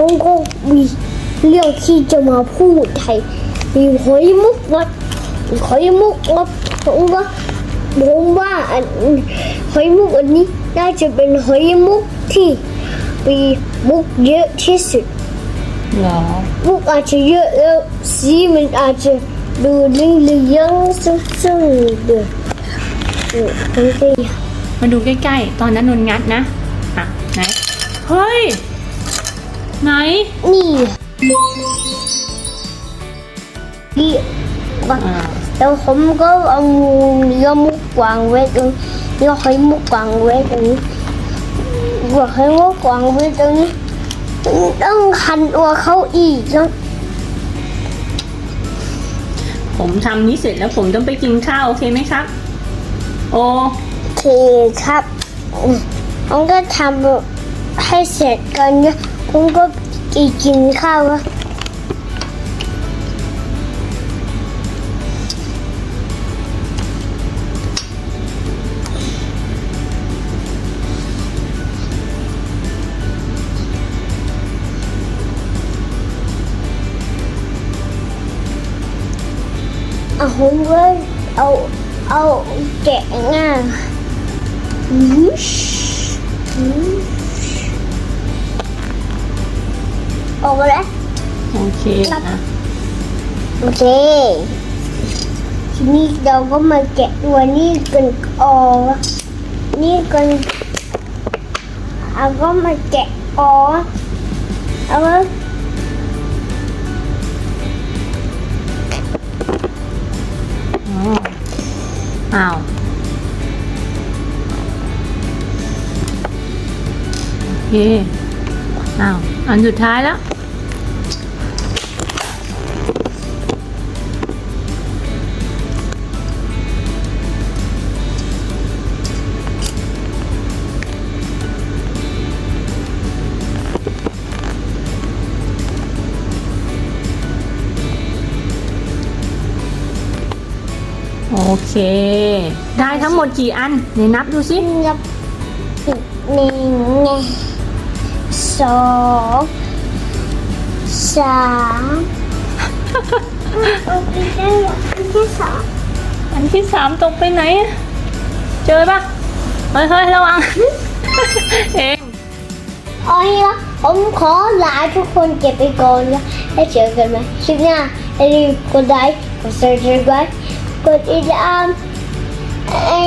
เขาก็มีเรื่องที่จะมาพูดไทยมีหอยมุกวัดหอยมุกวัดผมว่าผมว่าอันหอยมุกอันนี้น่าจะเป็นหอยมุกที่มีมุกเยอะที่สุดเหรอมุกอาจจะเยอะแล้วสีมันอาจจะดูเหลืองๆซึ้งๆเดือดเออผมก็อยากมาดูใกล้ๆ ตอนนั้นนนงัดนะ อะ ไหน เฮ้ย ไหน นี่นี่ว่าอ่าแล้วผมก็เอางูเนื้อมุกวางไว้ตรงเนื้อหอยมุกวางไว้ตรงนี้ว่าหอยมุกวางไว้ตรงนี้ต้องคันตัวเขาอีกแล้วผมทำนี้เสร็จแล้วผมต้องไปกินข้าวโอเคไหมครับ โอโอเคครับผมก็ทำให้เสร็จกันเนี่ย ผมก็กินข้าวเอาผมก็เอาเอาแกะง่าย เคอะโอเค ทีนี้เราก็มาแกะตัวนี้กันออกนี่กันเอาก็มาแกะออกเอาไว้อ๋ออ้าวโอเคอ้าว อันสุดท้ายแล้ว โอเค ได้ทั้งหมดกี่อันไหนนับดูสินับหนึ่งสองสามอันที่สามอันที่สามตกไปไหน เจอปะเฮ้ยเฮ้ยระวังเองโอ้ยละผมขอลาทุกคนเก็บไปก่อนนะแล้วเจอกันไหมคลิปหน้าอย่าลืมกดไลค์กด subscribe กดติดตามไอ้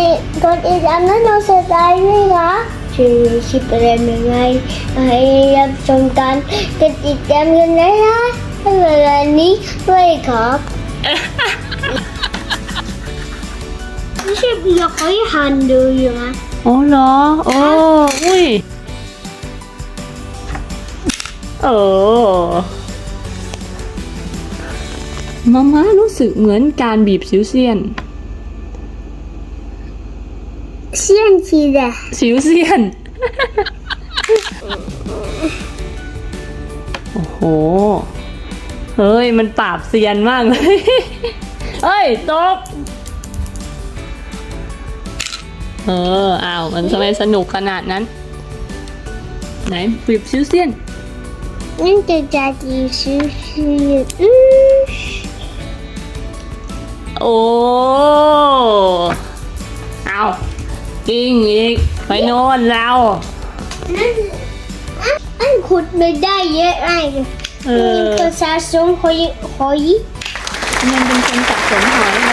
กดติดตามนั้นเราสไตล์ด้วยนะจะมีคลิปอะไรใหม่ๆให้รับชมกันกดติดตามกันนะนะในเวลานี้ด้วยครับไม่ใช่เบียร์เขาให้หันดูอยู่นะโอ้เหรอโอ้อุ้ยเออ มาม่ารู้สึกเหมือนการบีบสิวเซียนเชี่ยนทีเดียวสิวเซียน โอ้โห เฮ้ย มันปราบเซียนมากเลยเฮ้ย ตก เออ อ้าว มันทำไมสนุกขนาดนั้น ไหนบีบซิวเซียนนั่นจะจะดีชื่อชื่ออือ โอ้เอากิ้งอีกไปโน่นเรานั่นอะอันขุดไม่ได้เยอะไอ้เออนี่ก็สะสมหอยหอย มันเป็นคนสะสมหอย